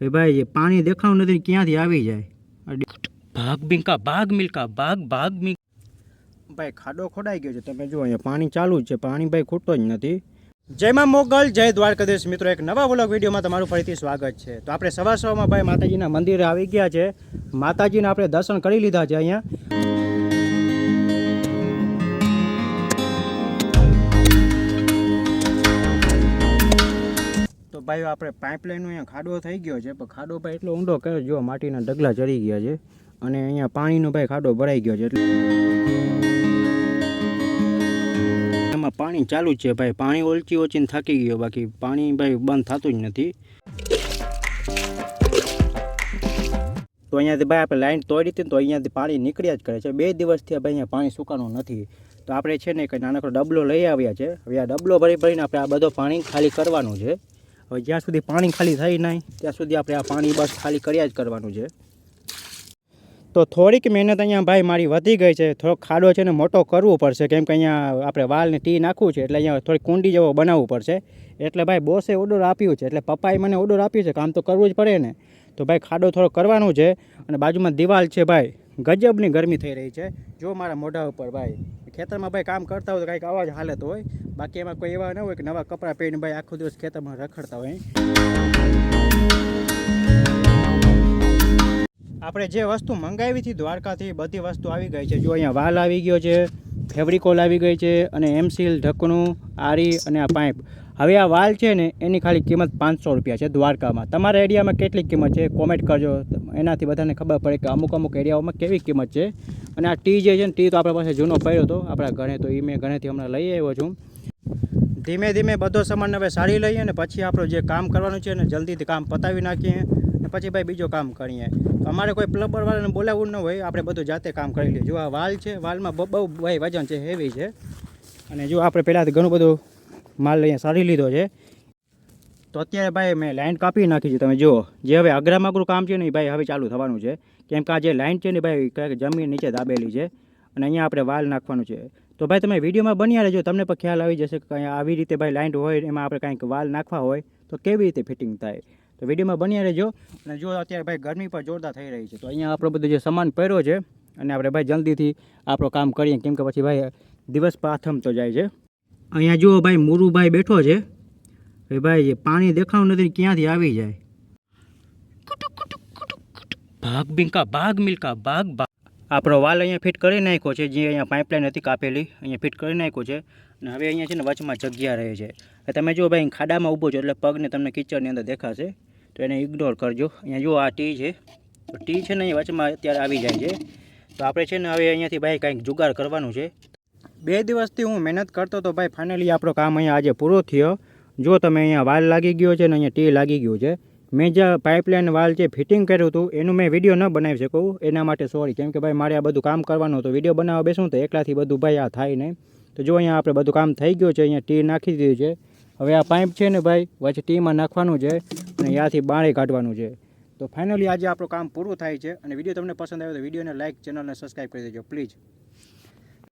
એ ભાઈ પાણી દેખાવ નથી ક્યાંથી આવી જાય? ભાગ બિંકા ભાગ મિલકા ભાગ ભાગ મિલ ભાઈ ખાડો ખોડાઈ ગયો છે. તમે જુઓ અહીંયા પાણી ચાલુ જ છે. પાણી ભાઈ ખૂટતો જ નથી. જયમાં મોગલ જય દ્વારકાધીશ. મિત્રો એક નવા વ્લોગ વિડીયોમાં તમારું ફરીથી સ્વાગત છે. તો આપણે સવાર સવારમાં ભાઈ માતાજીના મંદિરે આવી ગયા છે. માતાજીના આપણે દર્શન કરી લીધા છે અહીંયા. ભાઈ આપણે પાઇપલાઇનનો અહીંયા ખાડો થઈ ગયો છે, પણ ખાડો ભાઈ એટલો ઊંડો કર્યો, જો માટીના ડગલા ચડી ગયા છે, અને અહીંયા પાણીનો ભાઈ ખાડો ભરાઈ ગયો છે, એટલે એમાં પાણી ચાલુ જ છે ભાઈ. પાણી ઓલચી ઓચીને થાકી ગયો, બાકી પાણી ભાઈ બંધ થતું જ નથી. તો અહીંયાથી ભાઈ આપણે લાઈન તોડી હતી તો અહીંયાથી પાણી નીકળ્યા જ કરે છે. બે દિવસથી ભાઈ અહીંયા પાણી સુકાનું નથી. તો આપણે છે ને કંઈ નાનકડો ડબલો લઈ આવ્યા છે. હવે આ ડબલો ભરી ભરીને આપણે આ બધો પાણી ખાલી કરવાનું છે. હવે જ્યાં સુધી પાણી ખાલી થાય નહીં, ત્યાં સુધી આપણે આ પાણી બસ ખાલી કર્યા જ કરવાનું છે. તો થોડીક મહેનત અહીંયા ભાઈ મારી વધી ગઈ છે. થોડોક ખાડો છે ને મોટો કરવો પડશે. કેમ કે અહીંયા આપણે વાલને ટી નાખવું છે, એટલે અહીંયા થોડી કુંડી જેવો બનાવવું પડશે. એટલે ભાઈ બોસે ઓર્ડર આપ્યું છે, એટલે પપ્પાએ મને ઓર્ડર આપ્યું છે કામ તો કરવું જ પડે ને. તો ભાઈ ખાડો થોડો કરવાનું છે અને બાજુમાં દિવાલ છે ભાઈ. ગજબની ગરમી થઈ રહી છે. જો મારા મોઢા ઉપર ભાઈ. ખેતરમાં ભાઈ કામ કરતા હોય તો કંઈક અવાજ હાલત હોય. બાકી એમાં કોઈ એવા ન હોય કે નવા કપડાં પહેરીને ભાઈ આખો દિવસ ખેતરમાં રખડતા હોય. આપણે જે વસ્તુ મંગાવી હતી દ્વારકાથી બધી વસ્તુ આવી ગઈ છે. જો અહીંયા વાલ આવી ગયો છે, ફેબ્રિકોલ આવી ગઈ છે અને એમસીલ ઢકણું, આરી અને આ પાઇપ. હવે આ વાલ છે ને, એની ખાલી કિંમત પાંચસો રૂપિયા છે દ્વારકામાં. તમારા એરિયામાં કેટલી કિંમત છે? કોમેન્ટ કરજો. એનાથી બધાને ખબર પડે કે અમુક અમુક એરિયાઓમાં કેવી કિંમત છે. અને આ ટી જે છે ને, ટી તો આપણા પાસે જૂનો પડ્યો હતો આપણા ઘરે તો એ મેં ઘરેથી હમણાં લઈ આવ્યો છું. ધીમે ધીમે બધો સામાન હવે સારી લઈએ અને પછી આપણું જે કામ કરવાનું છે ને, જલ્દીથી કામ પતાવી નાખીએ અને પછી ભાઈ બીજો કામ કરીએ. અમારે કોઈ પ્લમ્બરવાળાને બોલાવવું ન હોય, આપણે બધું જાતે કામ કરી લઈએ. જો આ વાલ છે, વાલમાં બહુ ભાઈ વજન છે હેવી છે. અને જો આપણે પહેલાંથી ઘણું બધું માલ અહીંયા સારી લીધો છે. તો અત્યારે ભાઈ મેં લાઇન કાપી નાખી છે, તમે જુઓ. જે હવે અઘરામાં અઘરું કામ છે ને ભાઈ હવે ચાલુ થવાનું છે. કેમ કે આ જે લાઇન છે ને ભાઈ ક્યાંક જમીન નીચે દાબેલી છે અને અહીંયા આપણે વાલ નાખવાનું છે. તો ભાઈ તમે વિડીયોમાં બન્યા રહેજો, તમને પણ ખ્યાલ આવી જશે કે આવી રીતે ભાઈ લાઇન હોય એમાં આપણે કાંઈક વાલ નાખવા હોય તો કેવી રીતે ફિટિંગ થાય. તો વિડીયોમાં બન્યા રહેજો અને જો અત્યારે ભાઈ ગરમી પણ જોરદાર થઈ રહી છે. તો અહીંયા આપણો બધો જે સામાન પડ્યો છે અને આપણે ભાઈ જલ્દીથી આપણો કામ કરીએ. કેમ કે પછી ભાઈ દિવસ પાથમતો જાય છે. અહીંયા જુઓ ભાઈ મુરુભાઈ બેઠો છે. એ ભાઈ પાણી દેખાવ નથી ક્યાંથી આવી જાય? ભાગ બિંકા ભાગ મિલકા ભાગ ભાગ આપણો વાલ અહીંયા ફિટ કરી નાખ્યો છે જે અહીંયા પાઇપલાઇન હતી કાપેલી અહીંયા ફિટ કરી નાખ્યો છે. અને હવે અહીંયા છે ને વચમાં જગ્યા રહે છે. તમે જો ભાઈ ખાડામાં ઊભો છો એટલે પગને તમને કિચડની અંદર દેખાશે. તો એને ઇગ્નોર કરજો. અહીંયા જો આ ટી છે. તો ટી છે ને અહીંયા વચમાં અત્યારે આવી જાય છે. તો આપણે છે ને હવે અહીંયાથી ભાઈ કાંઈક જુગાડ કરવાનું છે. બે દિવસથી હું મહેનત કરતો તો ભાઈ ફાઇનલી આપણો કામ અહીંયા આજે પૂરો થયો. જો તમે અહીંયા વાલ લાગી ગયો છે ને અહીંયા ટી લાગી ગયું છે, મેં જે પાઇપલાઇન વાલ જે ફિટિંગ કર્યું હતું, એનું મેં વીડિયો ન બનાવી શકું. એના માટે સોરી કેમ કે ભાઈ મારે આ બધું કામ કરવાનું હતું. વીડિયો બનાવવા બેસું તો એકલાથી બધું ભાઈ આ થાય નહીં. તો જો અહીંયા આપણે બધું કામ થઈ ગયું છે, અહીંયા ટી નાખી દીધું છે. હવે આ પાઇપ છે ને ભાઈ, વચ્ચે ટીમાં નાખવાનું છે અને ત્યાંથી બાળી કાઢવાનું છે. તો ફાઇનલી આજે આપણું કામ પૂરું થાય છે અને વીડિયો તમને પસંદ આવ્યો તો વિડીયોને લાઇક ચેનલને સબસ્ક્રાઈબ કરી દેજો પ્લીઝ